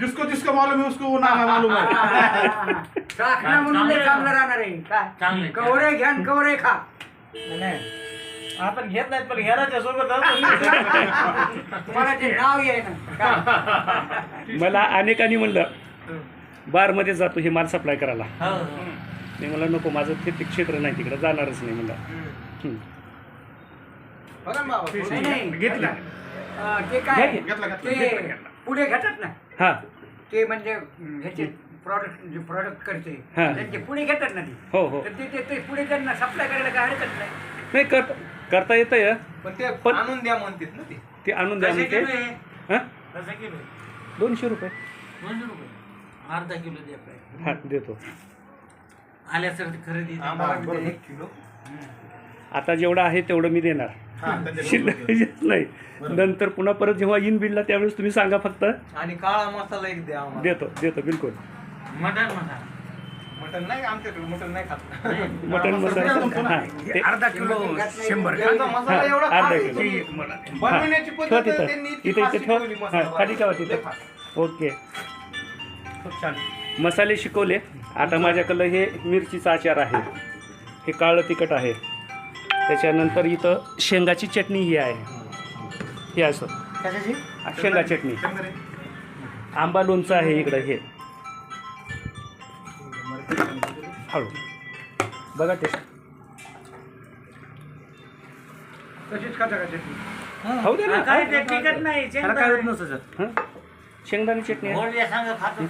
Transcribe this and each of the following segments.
जिसको जिसको मालूम है उसको वो नाम है मालूम है। चाकणा म्हणून लय चांगलं राहणार आहे काय चांगले कवरे घ्या आणि कवरे खा। आपण घेत नाहीत पण घेराच्या सोबत तुम्हाला ते नाव आहे ना मला अनेकांनी म्हणलं बारमध्ये जातो हे माल सप्लाय करायला. हो. मी मला नको माझं ते क्षेत्र नाही तिकडे जाणारच नाही म्हणलं. हं. नाही, नाही. घेतला. ते काय? घेतला, पुढे घेतात ना हा. ते म्हणजे ह्याचे प्रॉडक्ट जे प्रॉडक्ट करते हा. त्यांचे पुढे घेतात ना ते. हो हो. तर ते- ते ते पुढे त्यांना सप्लाय करायला काय हरकत नाही. नाही कर करता येतं पण ते पण- आणून द्या म्हणतात ना ते. ते आणून द्या म्हणते. हां? कसं किलो आहे? दोनशे रुपये. दोनशे रुपये. अर्धा किलो द्या पाहिजे हा देतो. आल्या सर खरेदी आम्हाला एक किलो. आता जेवढं आहे तेवढं मी देणार. हा, शिल्लक येत नाही. नंतर पुन्हा परत जेव्हा येईन बिलला त्यावेळेस तुम्ही सांगा फक्त. आणि काळा मसाला एक द्या आम्हाला. देतो देतो बिलकुल. मटण मसाला मटन नाही आमच्याकडे मटन नाही खात. मटन मसाला हां ते अर्धा किलो शंभर. त्यांचा मसाला हा, एवढा अर्धा खास किलो. आहे बनवण्याची ठेवा पद्धत तिथं. त्यांनी इतकी इथे इथे ठेवा. शिकवली हां मसाला. खाली ठेवा लय तिथं. ओके. खूप छान. मसाले शिकवले. आता माझ्याकडलं हे मिरचीचा आचार आहे. हे काळं तिखट आहे. त्याच्यानंतर इथं शेंगाची चटणी ही आहे. हे असं. कशाची? शेंगा चटणी. आंबा लोणचं आहे इकडं हे. हळू. बघा ते तशीच खाता का चटणी? खाऊ दे ना. काय ते तिखट नाही त्याला काय होत नसतं सर? हं? शेंगदाणे चटणी आहे. गोडल्या खातो.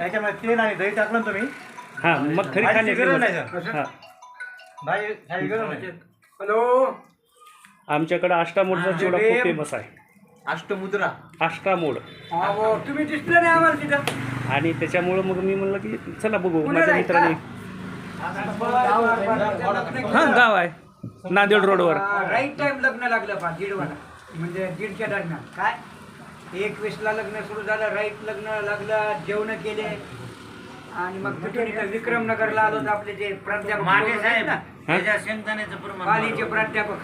याच्यामध्ये तेल आणि दही टाकलं ना तुम्ही? हां मग खरी खाण्याची गरज नाही गोष्ट. सर. हां. भाजी खायची गरज नाही. हॅलो. आमच्याकडं अष्टामोडचा चिवडा खूप फेमस आहे. अष्टमुद्रा. अष्टामोड. अहो, तुम्ही दिसले नाही आम्हाला तिथं. आणि त्याच्यामुळं मग मी म्हणलं की चला बघू माझ्या मित्राने? हां गाव आहे. नांदेड रोडवर. राईट टाइम लग्न लागलं पा दीडवाला. म्हणजे दीडच्या दरम्यान. काय? एकवीसला लग्न सुरू झालं राईट लग्न लागलं जेवण केले. आणि मग तिथून इथं विक्रमनगरला आलो तर आपले जे प्राध्यापक माटे आहेत साहेब ना, त्याच्या शेंगदाण्याचं प्रमाण पालीचे. प्राध्यापक.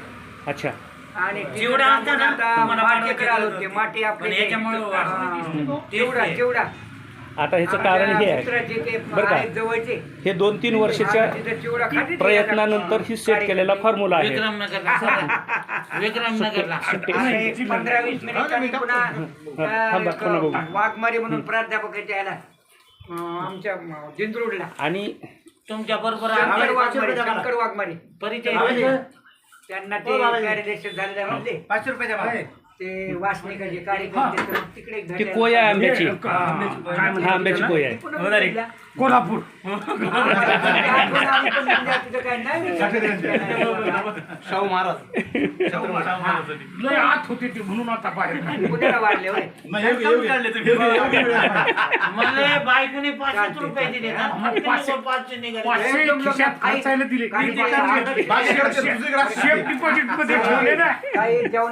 अच्छा. आणि चिवडा आणता ना, आलो पाठवायचे ते माटे आपले पण जे- याच्यामुळं वाढलं. हा, चिवडा तेच ते. चिवडा आता ह्याचं कारण हे आहे. बरं का? जवळचे. हे दोन तीन वर्षाच्या प्रयत्नानंतर ही सेट केलेला फॉर्म्युला आहे. विक्रमनगरला सर. विक्रमनगरला. आणि पंधरा वीस मिनिटांनी पुन्हा थांबा, पुन्हा बघू. अं, वाघमारे म्हणून प्राध्यापक आहेत याला. अं, आमच्या जिंतूरला आणि तुमच्या बरोबर शंकर वाघमारे परिचय बाबाजी. दिले. त्यांना ते कार्यदर्शक झालेले म्हणले पाचशे रुपयाच्या ते वासनिकाचे कार्यकर्ते तर तिकडे ती कोय आहे आंब्याची हा आंब्याची कोय आहे कोल्हापूर शाहू महाराज लय आत होते ते म्हणून आता बाहेर पुण्याला वाढले होय मला बायकोने पाचशे चालते. रुपये दिले ना मग पाचशे- पाचशे निघाले पाचशे खिशात खर्चायला दिले काही डिपॉझिटमध्ये ठेवले ना काही जेवण